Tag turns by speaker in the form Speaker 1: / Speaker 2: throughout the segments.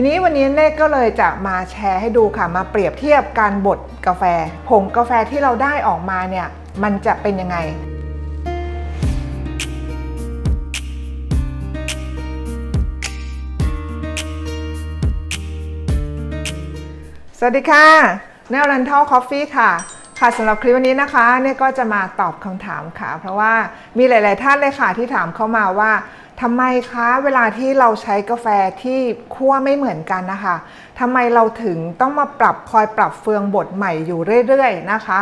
Speaker 1: ทีนี้วันนี้เน่ก็เลยจะมาแชร์ให้ดูค่ะ มาเปรียบเทียบการบดกาแฟ ผงกาแฟที่เราได้ออกมาเนี่ย มันจะเป็นยังไงสวัสดีค่ะแนวรันทัลคอฟฟี่ค่ะ ค่ะสำหรับคลิปวันนี้นะคะเนี่ยก็จะมาตอบคำถามค่ะ เพราะว่ามีหลาย ๆ ท่านเลยค่ะที่ถามเข้ามาว่า ทำไมคะเวลาที่เราใช้กาแฟที่คั่วไม่เหมือนกันนะคะทำไมเราถึงต้องมาปรับคอยปรับเฟืองบดใหม่อยู่เรื่อยๆนะคะ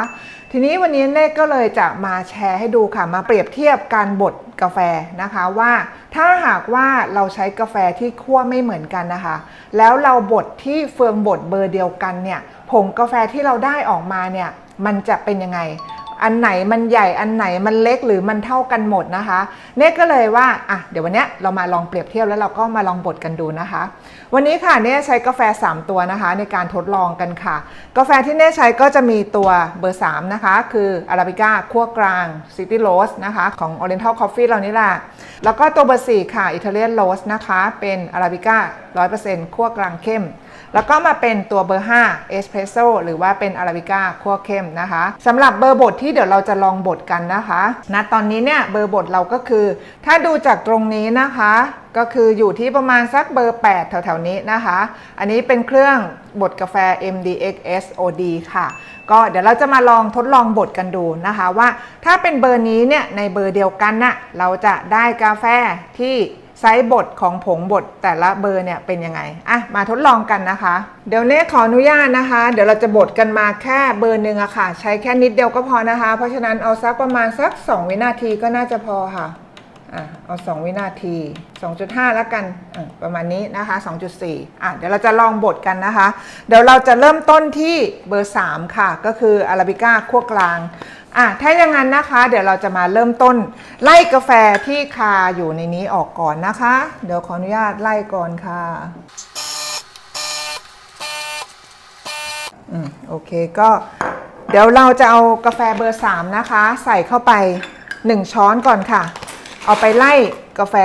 Speaker 1: ทีนี้วันนี้เน่ก็เลยจะมาแชร์ให้ดูค่ะ มาเปรียบเทียบการบดกาแฟนะคะว่า ถ้าหากว่าเราใช้กาแฟที่คั่วไม่เหมือนกันนะคะ แล้วเราบดที่เฟืองบดเบอร์เดียวกันเนี่ยผงกาแฟที่เราได้ออกมาเนี่ยมันจะเป็นยังไง อันไหนมันใหญ่อันไหนมันเล็กหรือมันเท่ากันหมดนะคะเน่ก็เลยว่าอะเดี๋ยววันเนี้ยเรามาลองเปรียบเทียบแล้วเราก็มาลองบดกันดูนะคะ วันนี้ค่ะเน่ใช้กาแฟ 3 ตัวนะคะ ในการทดลองกันค่ะ กาแฟที่เน่ใช้ก็จะมีตัวเบอร์ 3 นะคะ คืออาราบิก้าคั่วกลาง City Roast นะคะของ Oriental Coffee เรานี่แหละแล้วก็ตัวเบอร์ 4 ค่ะ Italian Roast นะคะ เป็นอาราบิก้า100%คั่วกลางเข้ม แล้วก็มาเป็นตัวเบอร์5เอสเพรสโซหรือว่าเป็นอาราบิก้าคั่วเข้มนะคะสำหรับเบอร์บดที่เดี๋ยวเราจะลองบดกันนะคะณตอนนี้เนี่ยเบอร์บดเราก็คือ ถ้าดูจากตรงนี้นะคะ ก็คืออยู่ที่ประมาณสักเบอร์ 8 แถวๆนี้นะคะ อันนี้เป็นเครื่องบดกาแฟ MDXS OD ค่ะ ก็เดี๋ยวเราจะมาลองทดลองบดกันดูนะคะว่าถ้าเป็นเบอร์นี้เนี่ยในเบอร์เดียวกันน่ะเราจะได้กาแฟที่ ไซส์บดของผงบดแต่ละเบอร์เนี่ยเป็นยังไงอะมาทดลองกันนะคะ เดี๋ยวเน่ขออนุญาตนะคะ เดี๋ยวเราจะบดกันมาแค่เบอร์หนึ่งอะค่ะ ใช้แค่นิดเดียวก็พอนะคะ เพราะฉะนั้นเอาสักประมาณสัก 2 วินาทีก็น่าจะพอค่ะอะเอา 2 วินาที 2.5 แล้วกันประมาณนี้นะคะ 2.4อะเดี๋ยวเราจะลองบดกันนะคะ เดี๋ยวเราจะเริ่มต้นที่เบอร์ 3 ค่ะ ก็คืออาราบิก้าคั่วกลาง อะถ้าอย่างนั้นนะคะ เดี๋ยวเราจะมาเริ่มต้น ไล่กาแฟที่คาอยู่ในนี้ออกก่อนนะคะ เดี๋ยวขออนุญาตไล่ก่อนค่ะอืมโอเคก็เดี๋ยวเราจะเอากาแฟเบอร์ 3 นะคะ ใส่เข้าไป 1 ช้อนก่อนค่ะ เอาไปไล่กาแฟ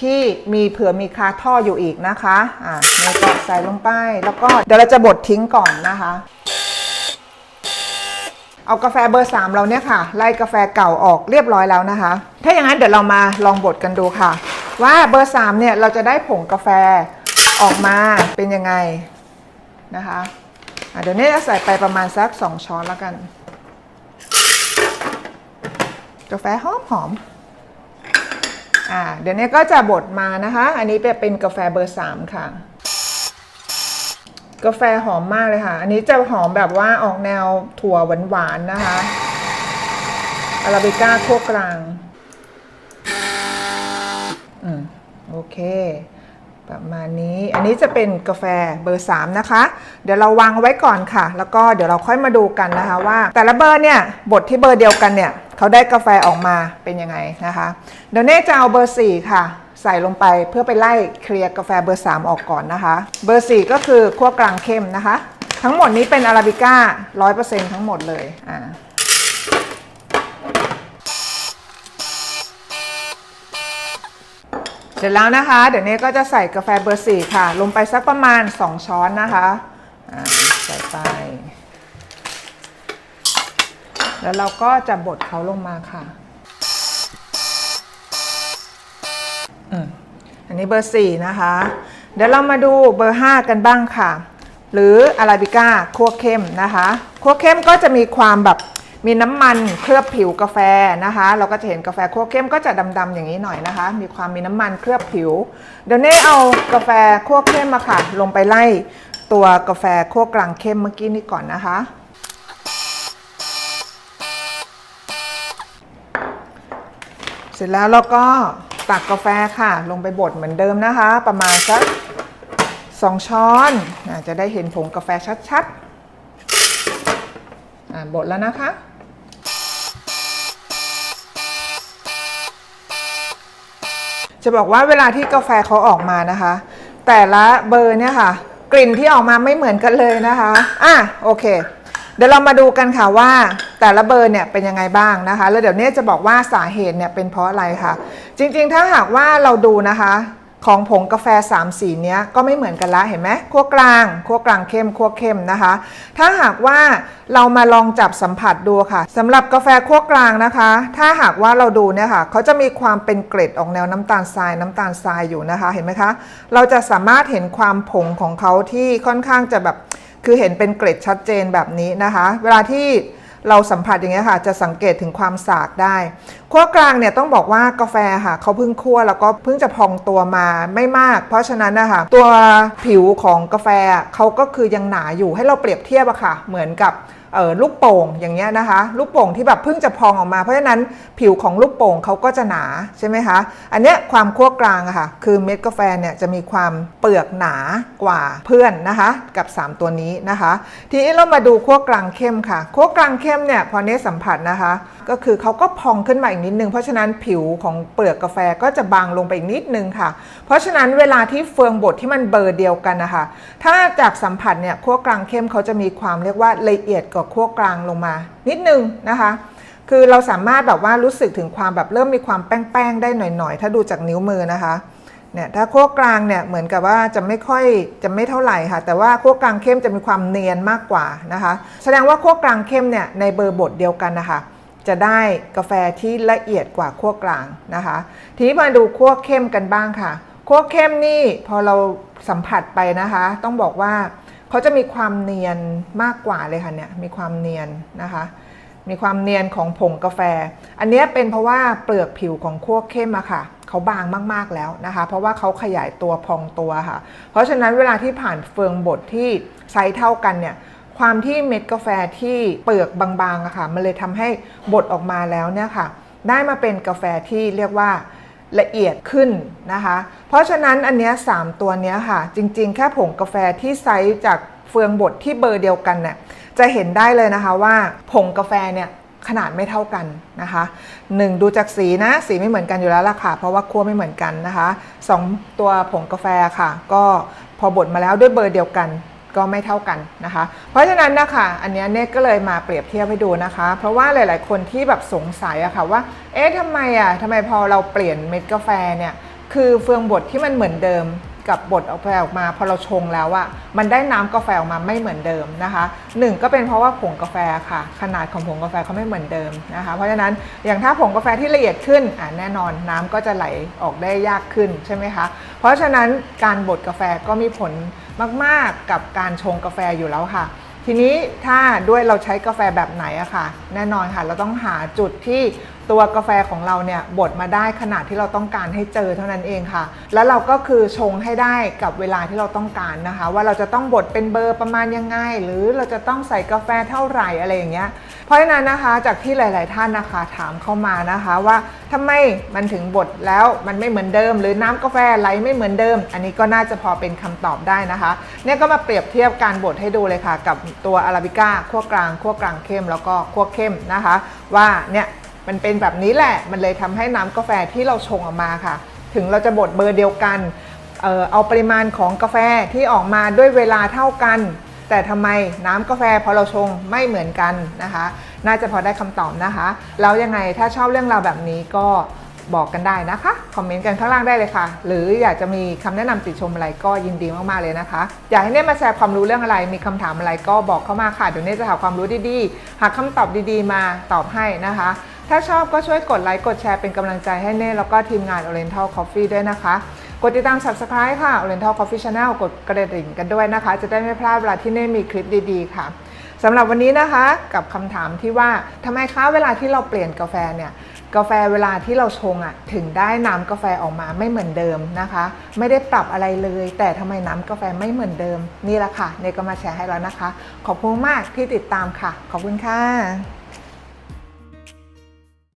Speaker 1: ที่มีเผื่อมีคาท่ออยู่อีกนะคะ อ่าเนี่ยก็ใส่ลงไป แล้วก็เดี๋ยวเราจะบดทิ้งก่อนนะคะ เอากาแฟเบอร์ 3 เราเนี่ยค่ะ ไล่กาแฟเก่าออกเรียบร้อยแล้วนะคะ ถ้าอย่างนั้นเดี๋ยวเรามาลองบดกันดูค่ะ ว่าเบอร์ 3 เนี่ยเราจะได้ผงกาแฟออกมาเป็นยังไงนะคะะเดี๋ยวนี้จะใส่ไปประมาณสัก 2 ช้อนแล้วกัน กาแฟหอมหอมอ่าเดี๋ยวนี้ก็จะบดมานะคะ อันนี้เป็นกาแฟเบอร์ 3 ค่ะ กาแฟหอมมากเลยค่ะ อันนี้จะหอมแบบว่าออกแนวถั่วหวานๆนะคะอาราบิก้าคั่วกลาง อืม โอเค ประมาณนี้ อันนี้จะเป็นกาแฟเบอร์ 3 นะคะ เดี๋ยวเราวางไว้ก่อนค่ะ แล้วก็เดี๋ยวเราค่อยมาดูกันนะคะว่า แต่ละเบอร์เนี่ย บทที่เบอร์เดียวกันเนี่ย เขาได้กาแฟออกมาเป็นยังไงนะคะ เดี๋ยวเน่จะเอาเบอร์ 4 ค่ะ ใส่ลงไปเพื่อไปไล่เคลียร์กาแฟเบอร์ 3 ออกก่อนนะคะ เบอร์ 4 ก็คือคั่วกลางเข้มนะคะ ทั้งหมดนี้เป็นอาราบิก้า 100%ทั้งหมดเลยอ่าเสร็จแล้วนะคะ เดี๋ยวนี้ก็จะใส่กาแฟเบอร์ 4 ค่ะ ลงไปสักประมาณ 2 ช้อนนะคะอ่าใส่ไป แล้วเราก็จะบดเขาลงมาค่ะ อันนี้เบอร์4นะคะ เดี๋ยวเรามาดูเบอร์5กันบ้างค่ะ หรืออาราบิก้าคั่วเข้มนะคะคั่วเข้มก็จะมีความแบบมีน้ำมันเคลือบผิวกาแฟนะคะ เราก็จะเห็นกาแฟคั่วเข้มก็จะดำๆอย่างนี้หน่อยนะคะ มีความมีน้ำมันเคลือบผิว เดี๋ยวนี้เอากาแฟคั่วเข้มมาค่ะ ลงไปไล่ตัวกาแฟคั่วกลางเข้มเมื่อกี้นี้ก่อนนะคะ เสร็จแล้วเราก็ ตักกาแฟค่ะ ลงไปบดเหมือนเดิมนะคะ ประมาณสักสองช้อนอาจะได้เห็นผงกาแฟชัดๆบดแล้วนะคะจะบอกว่าเวลาที่กาแฟเขาออกมานะคะ แต่ละเบอร์เนี่ยค่ะ กลิ่นที่ออกมาไม่เหมือนกันเลยนะคะ อะโอเค เดี๋ยวเรามาดูกันค่ะว่าแต่ละเบอร์เนี่ยเป็นยังไงบ้างนะคะ แล้วเดี๋ยวเนี้จะบอกว่าสาเหตุเนี่ยเป็นเพราะอะไรค่ะ จริงๆ ถ้าหากว่าเราดูนะคะของผงกาแฟ3สีเนี้ยก็ไม่เหมือนกันละเห็นไหมคั่วกลางคั่วกลางเข้มคั่วเข้มนะคะ ถ้าหากว่าเรามาลองจับสัมผัสดูค่ะสำหรับกาแฟคั่วกลางนะคะ ถ้าหากว่าเราดูเนี่ยค่ะเขาจะมีความเป็นเกล็ดออกแนวน้ำตาลทรายน้ำตาลทรายอยู่นะคะเห็นไหมคะ เราจะสามารถเห็นความผงของเขาที่ค่อนข้างจะแบบ คือเห็นเป็นเกล็ดชัดเจนแบบนี้นะคะ เวลาที่เราสัมผัสอย่างเงี้ยค่ะ จะสังเกตถึงความสากได้ขั้วกลางเนี่ยต้องบอกว่ากาแฟค่ะเขาเพิ่งคั่วแล้วก็เพิ่งจะพองตัวมาไม่มาก เพราะฉะนั้นนะคะตัวผิวของกาแฟเขาก็คือยังหนาอยู่ให้เราเปรียบเทียบอะค่ะ เหมือนกับ ลูกโป่งอย่างเงี้ยนะคะ ลูกโป่งที่แบบเพิ่งจะพองออกมา เพราะฉะนั้นผิวของลูกโป่งเขาก็จะหนาใช่ไหมคะ อันเนี้ยความคั่วกลางอะค่ะ คือเม็ดกาแฟเนี่ยจะมีความเปลือกหนากว่าเพื่อนนะคะ กับ 3 ตัวนี้นะคะ ทีนี้เรามาดูคั่วกลางเข้มค่ะคั่วกลางเข้มเนี่ยพอเนสสัมผัสนะคะ ก็คือเขาก็พองขึ้นมาอีกนิดนึง เพราะฉะนั้นผิวของเปลือกกาแฟก็จะบางลงไปอีกนิดนึงค่ะ เพราะฉะนั้นเวลาที่เฟืองบดที่มันเบอร์เดียวกันนะคะ ถ้าจากสัมผัสเนี่ยคั่วกลางเข้มเขาจะมีความเรียกว่าละเอียดกว่าคั่วกลางลงมา นิดนึงนะคะ คือเราสามารถแบบว่ารู้สึกถึงความแบบเริ่มมีความแป้งๆได้หน่อยๆ ถ้าดูจากนิ้วมือนะคะเนี่ยถ้าคั่วกลางเนี่ยเหมือนกับว่าจะไม่ค่อยจะไม่เท่าไหร่ค่ะ แต่ว่าคั่วกลางเข้มจะมีความเนียนมากกว่านะคะ แสดงว่าคั่วกลางเข้มเนี่ยในเบอร์บดเดียวกันนะคะจะได้กาแฟที่ละเอียดกว่าคั่วกลางนะคะ ทีนี้มาดูคั่วเข้มกันบ้างค่ะคั่วเข้มนี่พอเราสัมผัสไปนะคะ ต้องบอกว่า เขาจะมีความเนียนมากกว่าเลยค่ะเนี่ยมีความเนียนนะคะ มีความเนียนของผงกาแฟ อันนี้เป็นเพราะว่าเปลือกผิวของคั่วเข้มอะค่ะเขาบางมากๆแล้วนะคะ เพราะว่าเขาขยายตัวพองตัวค่ะ เพราะฉะนั้นเวลาที่ผ่านเฟืองบดที่ไซส์เท่ากันเนี่ยความที่เม็ดกาแฟที่เปลือกบางๆอะค่ะมันเลยทำให้บดออกมาแล้วเนี่ยค่ะ ได้มาเป็นกาแฟที่เรียกว่า ละเอียดขึ้นนะคะ เพราะฉะนั้นอันเนี้ยสามตัวเนี้ยค่ะ จริงๆ แค่ผงกาแฟที่ไซส์จากเฟืองบดที่เบอร์เดียวกันเนี่ยจะเห็นได้เลยนะคะว่าผงกาแฟเนี่ยขนาดไม่เท่ากันนะคะหนึ่งดูจากสีนะสีไม่เหมือนกันอยู่แล้วล่ะค่ะ เพราะว่าคั่วไม่เหมือนกันนะคะสองตัวผงกาแฟค่ะ ก็พอบดมาแล้วด้วยเบอร์เดียวกัน ก็ไม่เท่ากันนะคะ เพราะฉะนั้นนะคะอันนี้เนตก็เลยมาเปรียบเทียบให้ดูนะคะ เพราะว่าหลาย ๆ คนที่แบบสงสัยอะค่ะว่า เอ๊ะทำไมอะทำไมพอเราเปลี่ยนเม็ดกาแฟเนี่ยคือเฟืองบดที่มันเหมือนเดิมกับบดออกไปออกมาพอเราชงแล้วอะมันได้น้ำกาแฟออกมาไม่เหมือนเดิมนะคะหนึ่งก็เป็นเพราะว่าผงกาแฟค่ะ ขนาดของผงกาแฟเขาไม่เหมือนเดิมนะคะ เพราะฉะนั้นอย่างถ้าผงกาแฟที่ละเอียดขึ้นอะแน่นอนน้ำก็จะไหลออกได้ยากขึ้นใช่ไหมคะเพราะฉะนั้นการบดกาแฟก็มีผล มาก ๆ กับการชงกาแฟอยู่แล้วค่ะ ทีนี้ถ้าด้วยเราใช้กาแฟแบบไหนอะค่ะ แน่นอนค่ะ เราต้องหาจุดที่ ตัวกาแฟของเราเนี่ยบดมาได้ขนาดที่เราต้องการให้เจอเท่านั้นเองค่ะ แล้วเราก็คือชงให้ได้กับเวลาที่เราต้องการนะคะ ว่าเราจะต้องบดเป็นเบอร์ประมาณยังไง หรือเราจะต้องใส่กาแฟเท่าไหร่อะไรอย่างเงี้ยเพราะฉะนั้นนะคะจากที่หลาย ๆ ท่านนะคะถามเข้ามานะคะว่าทำไมมันถึงบดแล้วมันไม่เหมือนเดิม หรือน้ำกาแฟไหลไม่เหมือนเดิม อันนี้ก็น่าจะพอเป็นคำตอบได้นะคะ เนี่ยก็มาเปรียบเทียบการบดให้ดูเลยค่ะ กับตัวอาราบิก้าคั่วกลางคั่วกลางเข้มแล้วก็คั่วเข้มนะคะ ว่าเนี่ย มันเป็นแบบนี้แหละ มันเลยทำให้น้ำกาแฟที่เราชงออกมาค่ะ ถึงเราจะบดเบอร์เดียวกันเออเอาปริมาณของกาแฟที่ออกมาด้วยเวลาเท่ากัน แต่ทำไมน้ำกาแฟพอเราชงไม่เหมือนกันนะคะ น่าจะพอได้คำตอบนะคะ แล้วยังไงถ้าชอบเรื่องราวแบบนี้ก็บอกกันได้นะคะ คอมเมนต์กันข้างล่างได้เลยค่ะ หรืออยากจะมีคำแนะนำติชมอะไรก็ยินดีมากๆเลยนะคะ อยากให้เน่มาแชร์ความรู้เรื่องอะไร มีคำถามอะไรก็บอกเข้ามาค่ะ เดี๋ยวเน่จะหาความรู้ดีๆ หาคำตอบดีๆ มาตอบให้นะคะ ถ้าชอบก็ช่วยกดไลค์กดแชร์เป็นกำลังใจให้เน่แล้วก็ทีมงาน Oriental Coffee ด้วยนะคะ กดติดตาม Subscribe ค่ะ Oriental Coffee Channel กดกระดิ่งกันด้วยนะคะ จะได้ไม่พลาดเวลาที่เน่มีคลิปดีๆ ค่ะสำหรับวันนี้นะคะกับคำถามที่ว่าทำไมคะเวลาที่เราเปลี่ยนกาแฟเนี่ยกาแฟเวลาที่เราชงอะถึงได้น้ำกาแฟออกมาไม่เหมือนเดิมนะคะ ไม่ได้ปรับอะไรเลย แต่ทำไมน้ำกาแฟไม่เหมือนเดิม นี่แหละค่ะเนยก็มาแชร์ให้แล้วนะคะ ขอบคุณมากที่ติดตามค่ะ ขอบคุณค่ะ